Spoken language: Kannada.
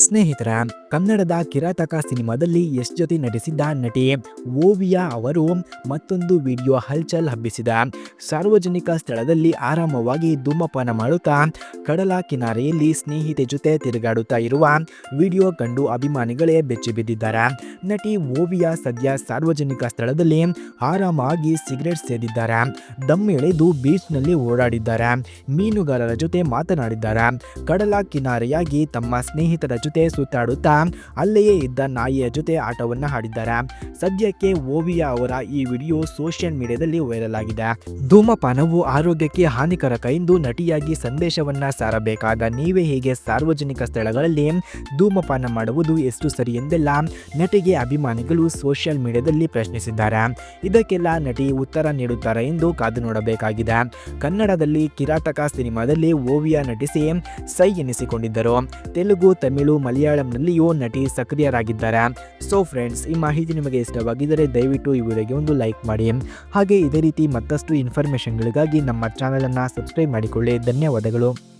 ಸ್ನೇಹಿತರ, ಕನ್ನಡದ ಕಿರಾತಕ ಸಿನಿಮಾದಲ್ಲಿ ಯಶ್ ಜೊತೆ ನಟಿಸಿದ್ದ ನಟಿ ಓವಿಯಾ ಅವರು ಮತ್ತೊಂದು ವಿಡಿಯೋ ಹಲ್ಚಲ್ ಹಬ್ಬಿಸಿದ. ಸಾರ್ವಜನಿಕ ಸ್ಥಳದಲ್ಲಿ ಆರಾಮವಾಗಿ ಧೂಮಪಾನ ಮಾಡುತ್ತಾ, ಕಡಲ ಕಿನಾರೆಯಲ್ಲಿ ಸ್ನೇಹಿತೆ ಜೊತೆ ತಿರುಗಾಡುತ್ತಾ ಇರುವ ವಿಡಿಯೋ ಕಂಡು ಅಭಿಮಾನಿಗಳೇ ಬೆಚ್ಚಿ ಬಿದ್ದಿದ್ದಾರೆ. ನಟಿ ಓವಿಯಾ ಸದ್ಯ ಸಾರ್ವಜನಿಕ ಸ್ಥಳದಲ್ಲಿ ಆರಾಮಾಗಿ ಸಿಗರೆಟ್ ಸೇದಿದ್ದಾರೆ. ದಮ್ ಎಳೆದು ಬೀಚ್ನಲ್ಲಿ ಓಡಾಡಿದ್ದಾರೆ. ಮೀನುಗಾರರ ಜೊತೆ ಮಾತನಾಡಿದ್ದಾರೆ. ಕಡಲ ಕಿನಾರೆಯಾಗಿ ತಮ್ಮ ಸ್ನೇಹಿತರ ಜೊತೆ ಸುತ್ತಾಡುತ್ತಾ ಅಲ್ಲಿಯೇ ಇದ್ದ ನಾಯಿಯ ಜೊತೆ ಆಟವನ್ನ ಆಡಿದ್ದಾರೆ. ಸದ್ಯಕ್ಕೆ ಓವಿಯಾ ಅವರ ಈ ವಿಡಿಯೋ ಸೋಷಿಯಲ್ ಮೀಡಿಯಾದಲ್ಲಿ ವೈರಲ್ ಆಗಿದೆ. ಧೂಮಪಾನವು ಆರೋಗ್ಯಕ್ಕೆ ಹಾನಿಕರಕ ಎಂದು ನಟಿಯಾಗಿ ಸಂದೇಶವನ್ನ ಸಾರಬೇಕಾದ ನೀವೇ ಹೀಗೆ ಸಾರ್ವಜನಿಕ ಸ್ಥಳಗಳಲ್ಲಿ ಧೂಮಪಾನ ಮಾಡುವುದು ಎಷ್ಟು ಸರಿ ಎಂದೆಲ್ಲ ನಟಿಗೆ ಅಭಿಮಾನಿಗಳು ಸೋಷಿಯಲ್ ಮೀಡಿಯಾದಲ್ಲಿ ಪ್ರಶ್ನಿಸಿದ್ದಾರೆ. ಇದಕ್ಕೆಲ್ಲ ನಟಿ ಉತ್ತರ ನೀಡುತ್ತಾರೆ ಎಂದು ಕಾದು ನೋಡಬೇಕಾಗಿದೆ. ಕನ್ನಡದಲ್ಲಿ ಕಿರಾತಕ ಸಿನಿಮಾದಲ್ಲಿ ಓವಿಯಾ ನಟಿಸಿ ಸೈ ಎನಿಸಿಕೊಂಡಿದ್ದರು. ತೆಲುಗು, ತಮಿಳು ಮಲಯಾಳಂನಲ್ಲಿಯೂ ನಟಿ ಸಕ್ರಿಯರಾಗಿದ್ದಾರೆ. ಸೊ ಫ್ರೆಂಡ್ಸ್ ಈ ಮಾಹಿತಿ ನಿಮಗೆ ಇಷ್ಟವಾಗಿದ್ದರೆ ದಯವಿಟ್ಟು ಈ ವಿಡಿಯೋಗೆ ಒಂದು ಲೈಕ್ ಮಾಡಿ. ಹಾಗೆ ಇದೇ ರೀತಿ ಮತ್ತಷ್ಟು ಇನ್ಫಾರ್ಮೇಷನ್ಗಳಿಗಾಗಿ ನಮ್ಮ ಚಾನಲನ್ನು ಸಬ್ಸ್ಕ್ರೈಬ್ ಮಾಡಿಕೊಳ್ಳಿ. ಧನ್ಯವಾದಗಳು.